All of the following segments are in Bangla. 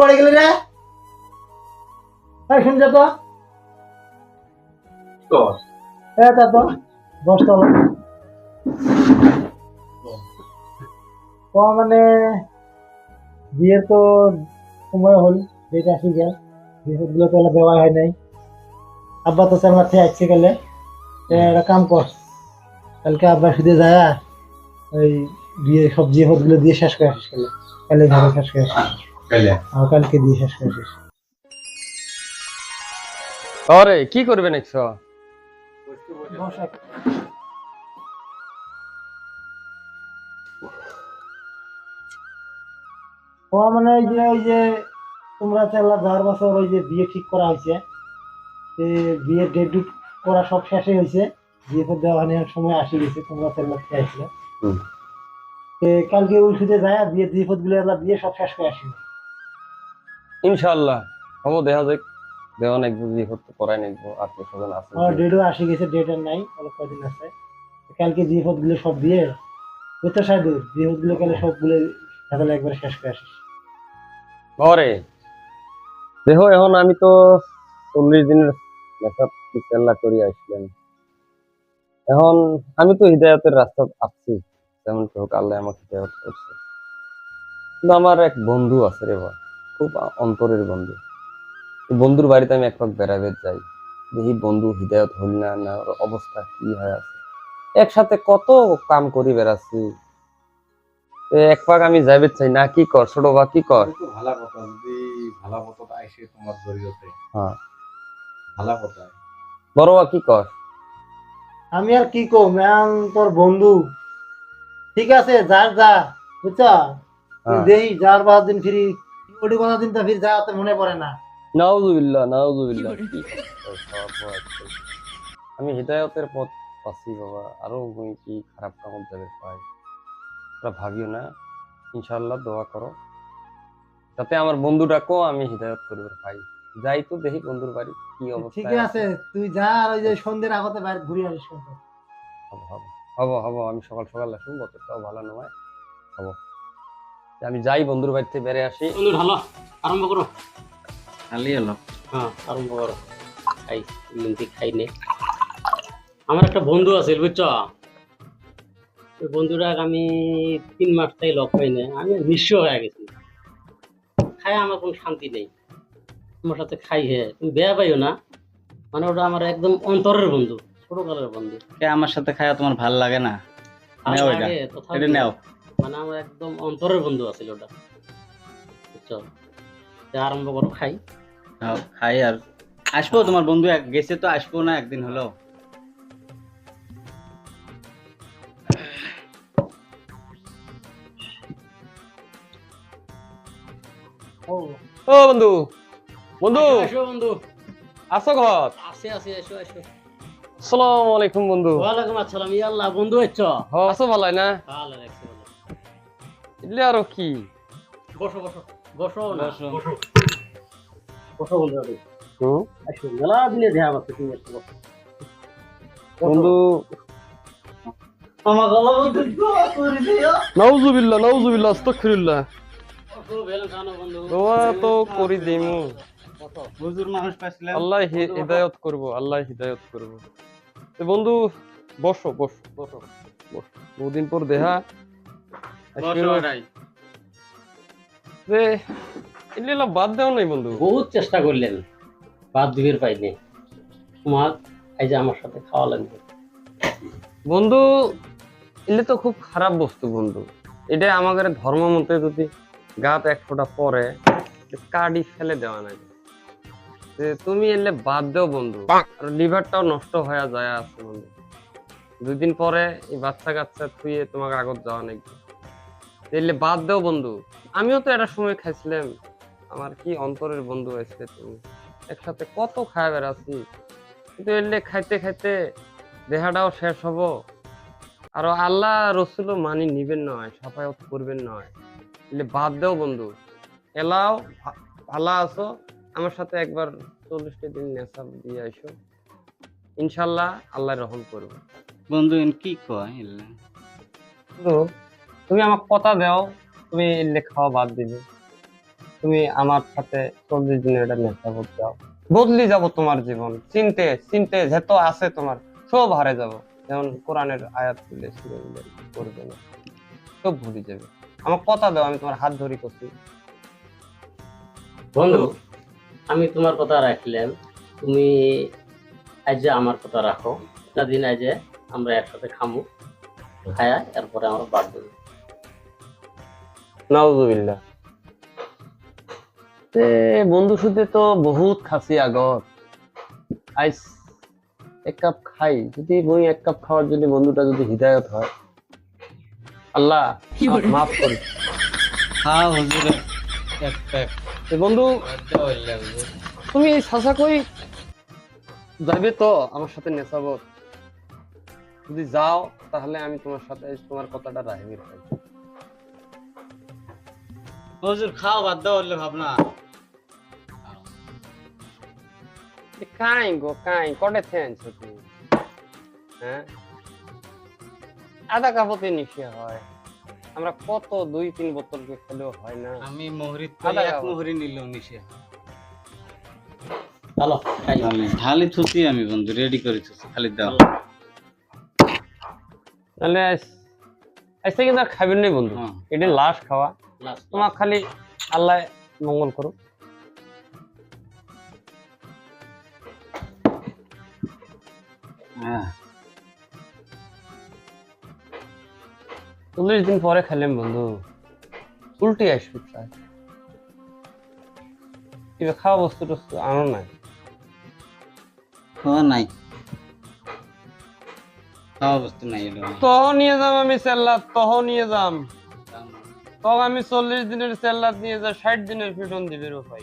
করে গেলি রে? শুনছ তো? তারপর? হলো তো মানে বিয়ের তো সময় হল যেটা আসি গেল। বিয়েগুলো তো দেওয়া হয় নাই। আব্বা তো চালার থেকে আসছে গেলে একটা কাম কর। কালকে আব্বা শুধু যায় ওই বিয়ে সব জিয়ে গুলো দিয়ে শেষ করে আসিস গেলে। কালে ধরে শেষ করে কালকে দিয়ে শেষ করে আরে কি করবে নেক্সট ও মানে ওই যে ওই যে তোমরা চাল্লা যাওয়ার বছর ওই যে বিয়ে ঠিক করা হয়েছে বিয়ের ডেট করা সব শেষই হয়েছে বিয়ে তো দেওয়া নেওয়ার সময় আসি গেছে তোমরা চাল্লা খেয়ে আসলে। কালকে ওষুধে যায় বিয়ে দিয়ে গুলো দিয়ে সব শেষ করে আসি। ইনশাআল্লাহ হব দেখা যাক। দেওয়া নাকবো বিয়ে করতে করাই নাকবো আত্মীয় স্বজন আছে আমার ডেটও আসি গেছে ডেট আর নাই অল্প কদিন আছে। কালকে দিয়ে গুলো সব দিয়ে বুঝতে সাইডু দিয়ে গুলো কালে সবগুলো সকালে একবার শেষ করে আসিস। ঘরে? দেখো এখন আমি তো চল্লিশ দিনের মেকআপ চিকিৎসা করে আসলাম। এখন আমি তো হৃদায়তের রাস্তা আসছি যেমন হোক আল্লাহ আমাকে হৃদায়ত করছে। কিন্তু আমার এক বন্ধু আছে রে বা খুব অন্তরের বন্ধু। বন্ধুর বাড়িতে আমি এক পাক বেড়াবে যাই। দেখি বন্ধু হৃদায়ত হল না না ওর অবস্থা কি হয় আছে। একসাথে কত কাম করি বেড়াচ্ছি। এক পাক আমি যাইবে চাই না কি কর ছোট বা কি কর? ভালা কথা যদি ভালা কথা আইসে তোমার জড়িয়তে। হ্যাঁ। ভালা কথা। বড় বা কি কর? আমি আর কি কম ম্যাম তোর বন্ধু। ঠিক আছে যার যা বুঝছা? হ্যাঁ। দেই যার বাদ দিন ফিরি ওটি কোনো দিন তো ফির মনে পড়ে না। নাউজুবিল্লাহ নাউজুবিল্লাহ। আমি হৃদায়তের পথ পাচ্ছি বাবা। আরও আমি কি খারাপ কামত যাবে পাই ওরা ভাবিও না। ইনশাল্লাহ দোয়া করো। যাতে আমার বন্ধুটাকেও আমি হৃদায়ত করবে পাই। যাই তো দেখি বন্ধুর বাড়ি কি অবস্থা ঠিক আছে। তুই যা আর ওই যে সন্ধ্যের আগতে বাইরে ঘুরে আসিস। হব হব। হব হব আমি সকাল সকাল আসুন বছরটাও ভালো নয়। হব। আমি যাই বন্ধুর বাড়িতে বেড়ে আসি। বন্ধু ঢালো আরম্ভ করো। খালি হলো হ্যাঁ আরম্ভ করো। খাই মিনতি খাই নে। আমার একটা বন্ধু আছে বুঝছ? ওই বন্ধুটা আমি তিন মাস তাই লক পাই না আমি নিঃস্ব হয়ে গেছি। খাই আমার কোনো শান্তি নেই। আমার সাথে খাই হে। তুমি বেয়া পাইও না। মানে ওটা আমার একদম অন্তরের বন্ধু ছোটকালের বন্ধু। কে আমার সাথে খায়া তোমার ভালো লাগে না। নেও এটা। নেও। মানে আমার একদম অন্তরের বন্ধু আছিল ওটা। বুঝছ? আরম্ভ করো খাই। খাই আর আসব তোমার বন্ধু এক- গেছে তো আসব না একদিন হলো। ও ও বন্ধু বন্ধু আসো বন্ধু। আসো ঘর। আসে আসে এসো এসো আসসালামু আলাইকুম বন্ধু। ওয়ালাইকুম আসসালাম ইয়াল্লাহ বন্ধু হচ্ছ হ আসো ভালো না? ভালো লাগছে এলে আরও কি? বসো বসো বসো না বসো। বসো। বসো বন্ধু হুম? আসো মেলা দিনে দেয়া আছে তুমি একটু বসো। বন্ধু। আমার গলা বন্ধু করে দিও নাউজুবিল্লাহ নাউজুবিল্লাহ আস্তাগফিরুল্লাহ। বসো বেলন খানো বন্ধু। দোয়া তো করি দিমু। বসো। হুজুর মানুষ পাইছিলাম আল্লাহ হিদায়ত করব আল্লাহ হিদায়ত করব। তো বন্ধু বসো বসো বসো বসো। বহুদিন পর দেখা বাদ দেও নাই বন্ধু। বহুত চেষ্টা করলেন বাদ দিবের পাইনি। তোমার এই যে আমার সাথে খাওয়া লাগবে। বন্ধু এলে তো খুব খারাপ বস্তু বন্ধু। এটা আমাদের ধর্ম মতে যদি গাত এক ফোঁটা পরে কাডি ফেলে দেওয়া নাই। যে তুমি এলে বাদ দেও বন্ধু আর লিভারটাও নষ্ট হয়ে যায় আছে বন্ধু। দুই দিন পরে এই বাচ্চা কাচ্চা থুয়ে তোমাকে আগত যাওয়া নাকি এলে বাদ দেও বন্ধু। আমিও তো একটা সময় খাইছিলাম। আমার কি অন্তরের বন্ধু হয়েছে তুমি? একসাথে কত খায় বেড়াচ্ছি কিন্তু এলে খাইতে খাইতে দেহাটাও শেষ হব। আর আল্লাহ রসুলও মানি নিবেন নয় সাফায়ত করবেন নয়। এলে বাদ দেও বন্ধু। এলাও ভালো আছো। আমার সাথে একবার চল্লিশটা দিন নেশাব দিয়ে আইসো। ইনশাল্লাহ আল্লাহ রহম করবে বন্ধু কি কয় এলে? তুমি আমাকে কথা দাও, তুমি এলে খাওয়া বাদ দিবে। তুমি আমার সাথে চল্লিশ দিনের এটা নেশা যাও। বদলি যাব তোমার জীবন। চিনতে চিনতে যত আছে তোমার, সব হারে যাব। যেমন কোরআনের আয়াত তুলে করবে না। সব ভুলে যাবে। আমার কথা দাও, আমি তোমার হাত ধরি করছি। বন্ধু, আমি তোমার কথা রাখলাম। তুমি আজ আমার কথা রাখো দিন আজ আমরা একসাথে খামু। খায়া এরপরে আমরা বাদ দেবো। নাউজুবিল্লাহ। তে বন্ধু সুদে তো বহুত খাসি আগত আইস এক কাপ খাই। যদি বই এক কাপ খাওয়ার জন্য বন্ধুটা যদি হৃদায়ত হয়। আল্লাহ মাফ করি। হ্যাঁ হুজুর। এক প্যাক। বন্ধু তুমি সাসা কই যাবে তো? আমার সাথে নেশাবত যদি যাও তাহলে আমি তোমার সাথে তোমার কথাটা রাখবি হুজুর খাও বাদ দাও বললে ভাবনা। কাই গো কাই কটে তুমি হ্যাঁ? আধা কাপতে নিশে হয়। আমরা কত দুই তিন বোতল কে খেলেও হয় না। আমি মোহরি তো আদা এক। মোহরি নিশে খাই ঢালি থুতি আমি বন্ধু রেডি করে থুছি খালি দাও। তাহলে আজকে কিন্তু আর খাবেন নাই বন্ধু। হ্যাঁ। এটা লাস্ট খাওয়া। তোমার খালি আল্লাহ মঙ্গল করো হ্যাঁ। চল্লিশ দিন পরে খেলেন বন্ধু। উল্টি আসবে প্রায়। এবার খাওয়া বস্তু টস্তু আনো নাই। খাওয়া নাই। খাওয়া বস্তু নাই তহ নিয়ে যাম আমি সেল্লাদ তহ নিয়ে যাম। তখন আমি চল্লিশ দিনের সেল্লাদ নিয়ে যা ষাট দিনের পিটন দিবে ভাই।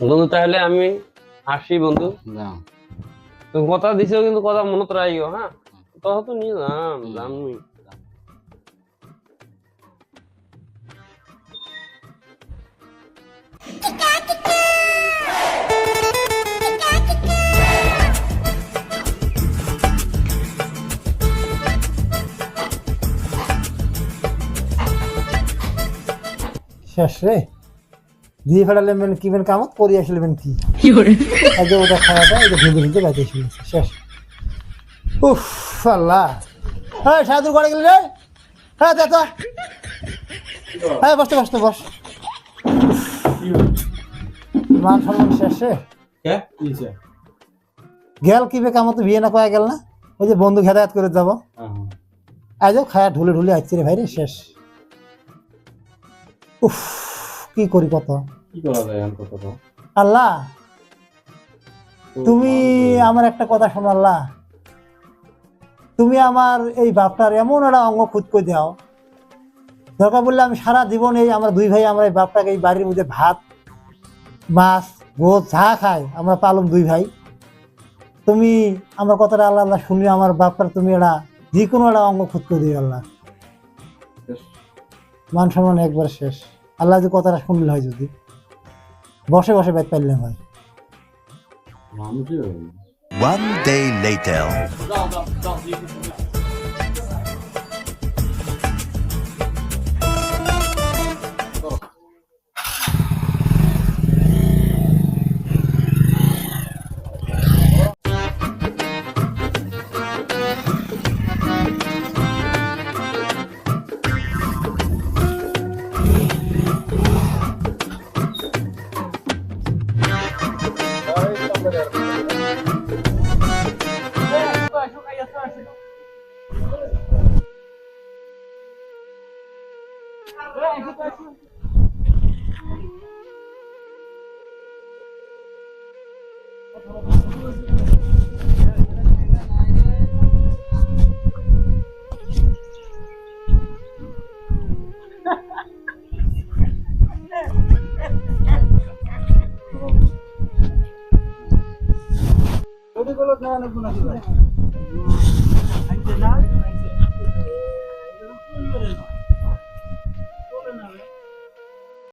বন্ধু তাহলে আমি আসি বন্ধু। কথা দিছো কিন্তু কথা মনত রাখিও হ্যাঁ? তো নিয়ে যাম যামই শেষ রে। দিয়ে ফেলালেন মানে কি মানে কামত? করি আসলেন কি? আজ ওটা খাওয়াটা এটা ভেবে ভেবে গাইতে শুনেছি শেষ। উফ আল্লাহ। হ্যাঁ সাধু করে গেলি রে? হ্যাঁ দে তো হ্যাঁ বসতে বসতে বস মান সম্মান শেষ রে। গেল কি বে কামত? বিয়ে না কয়া গেল না? ওই যে বন্ধু হেদায়ত করে যাব। আজও খায়া ঢুলে ঢুলে আসছে রে ভাই রে শেষ। উফ কি করি কত কি করা যায় এখন কত আল্লাহ তুমি আমার একটা কথা শোনো আল্লাহ। তুমি আমার এই বাপটার এমন একটা অঙ্গ খুদ করে দাও। দরকার বললে আমি সারা জীবন এই আমরা দুই ভাই আমরা এই বাপটাকে এই বাড়ির মধ্যে ভাত মাছ গোছ যা খাই আমরা পালম দুই ভাই। তুমি আমার কথাটা আল্লাহ আল্লাহ শুনি আমার বাপটার তুমি এটা যে কোনো একটা অঙ্গ খুদ করে দিও আল্লাহ। মান সম্মান একবার শেষ আল্লাহ যদি কথাটা শুনলে হয় যদি বসে বসে ব্যাগ পাইলে হয় মানুষই হবে না। One day later. না